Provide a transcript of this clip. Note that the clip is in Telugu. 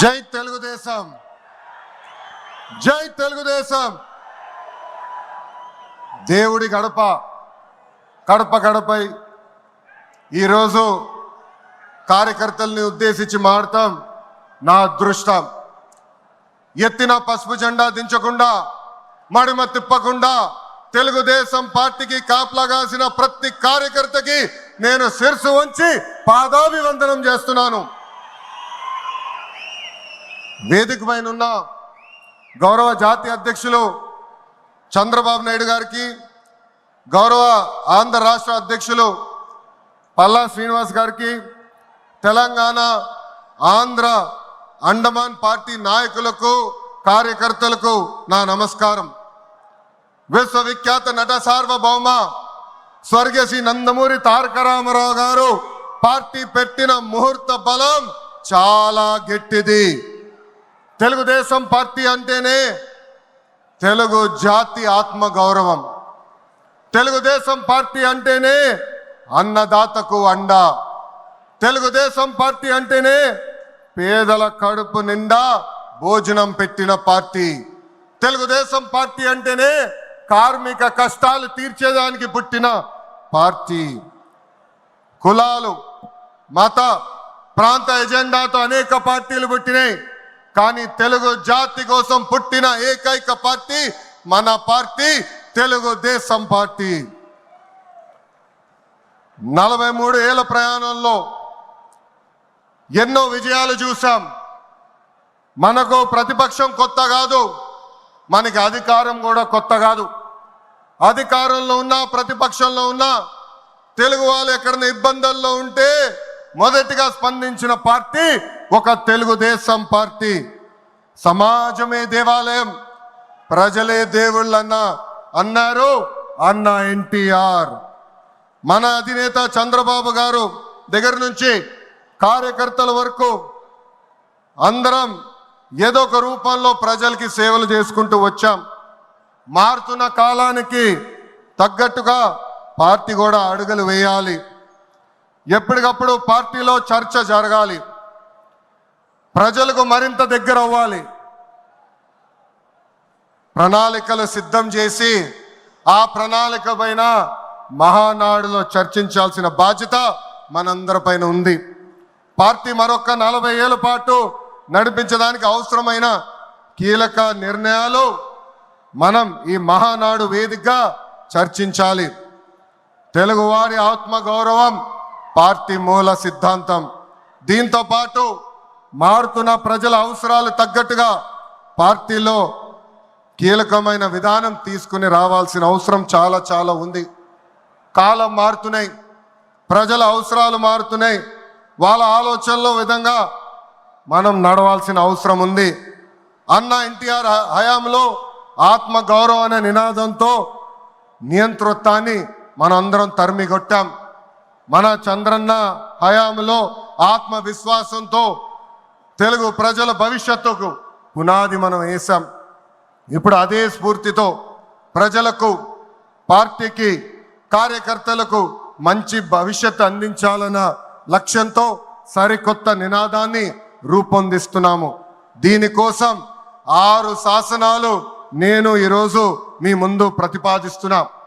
జై తెలుగుదేశం. జై తెలుగుదేశం. దేవుడి గడప కడప గడపై ఈరోజు కార్యకర్తల్ని ఉద్దేశించి మాడతాం నా అదృష్టం. ఎత్తిన పసుపు జెండా దించకుండా మడిమ తిప్పకుండా తెలుగుదేశం పార్టీకి కాపలాగాసిన ప్రతి కార్యకర్తకి నేను శిరసు వంచి పాదాభివందనం చేస్తున్నాను. వేదిక పైన ఉన్న గౌరవ జాతీయ అధ్యక్షులు చంద్రబాబు నాయుడు గారికి గౌరవ ఆంధ్ర రాష్ట్ర అధ్యక్షులు పల్లా శ్రీనివాస్ గారికి తెలంగాణ ఆంధ్ర అండమాన్ పార్టీ నాయకులకు కార్యకర్తలకు నా నమస్కారం. విశ్వవిఖ్యాత నట సార్వభౌమ స్వర్గీయ శ్రీ నందమూరి తారక రామారావు గారు పార్టీ పెట్టిన ముహూర్త బలం చాలా గట్టిది. తెలుగుదేశం పార్టీ అంటేనే తెలుగు జాతి ఆత్మ గౌరవం. తెలుగుదేశం పార్టీ అంటేనే అన్నదాతకు అండ. తెలుగుదేశం పార్టీ అంటేనే పేదల కడుపు నిండా భోజనం పెట్టిన పార్టీ. తెలుగుదేశం పార్టీ అంటేనే కార్మిక కష్టాలు తీర్చేదానికి పుట్టిన పార్టీ. కులాలు మత ప్రాంత ఎజెండాతో అనేక పార్టీలు పుట్టినాయి. కానీ తెలుగు జాతి కోసం పుట్టిన ఏకైక పార్టీ మన పార్టీ తెలుగుదేశం పార్టీ. నలభై మూడు ఏళ్ళ ప్రయాణంలో ఎన్నో విజయాలు చూసాం మనకు ప్రతిపక్షం కొత్త కాదు మనకి అధికారం కూడా కొత్త కాదు. అధికారంలో ఉన్నా ప్రతిపక్షంలో ఉన్నా తెలుగు వాళ్ళు ఎక్కడైనా ఇబ్బందుల్లో ఉంటే మొదటిగా స్పందించిన పార్టీ ఒక తెలుగుదేశం పార్టీ. సమాజమే దేవాలయం. ప్రజలే దేవుళ్ళన్న అన్నారు అన్న ఎన్టీఆర్. మన అధినేత చంద్రబాబు గారు దగ్గర నుంచి కార్యకర్తల వరకు అందరం ఏదో ఒక రూపంలో ప్రజలకి సేవలు చేసుకుంటూ వచ్చాం. మారుతున్న కాలానికి తగ్గట్టుగా పార్టీ కూడా అడుగులు వేయాలి. ఎప్పటికప్పుడు పార్టీలో చర్చ జరగాలి. ప్రజలకు మరింత దగ్గర అవ్వాలి. ప్రణాళికలు సిద్ధం చేసి ఆ ప్రణాళిక పైన మహానాడులో చర్చించాల్సిన బాధ్యత మనందరిపైన ఉంది. పార్టీ మరొక నలభై ఏళ్ళ పాటు నడిపించడానికి అవసరమైన కీలక నిర్ణయాలు మనం ఈ మహానాడు వేదికగా చర్చించాలి. తెలుగువారి ఆత్మగౌరవం పార్టీ మూల సిద్ధాంతం. దీంతో పాటు మారుతున్న ప్రజల అవసరాలు తగ్గట్టుగా పార్టీలో కీలకమైన విధానం తీసుకుని రావాల్సిన అవసరం చాలా చాలా ఉంది. కాలం మారుతున్నాయి. ప్రజల అవసరాలు మారుతున్నాయి. వాళ్ళ ఆలోచనలో విధంగా మనం నడవాల్సిన అవసరం ఉంది. అన్న ఎన్టీఆర్ హయాంలో ఆత్మ గౌరవం అనే నినాదంతో నియంతృత్వాన్ని మనందరం తరిమి కొట్టాం మన చంద్రన్న హయాంలో ఆత్మవిశ్వాసంతో తెలుగు ప్రజల భవిష్యత్తుకు పునాది మనం వేసాం ఇప్పుడు అదే స్ఫూర్తితో ప్రజలకు పార్టీకి కార్యకర్తలకు మంచి భవిష్యత్తు అందించాలన్న లక్ష్యంతో సరికొత్త నినాదాన్ని రూపొందిస్తున్నాము. దీనికోసం ఆరు శాసనాలు నేను ఈరోజు మీ ముందు ప్రతిపాదిస్తున్నా.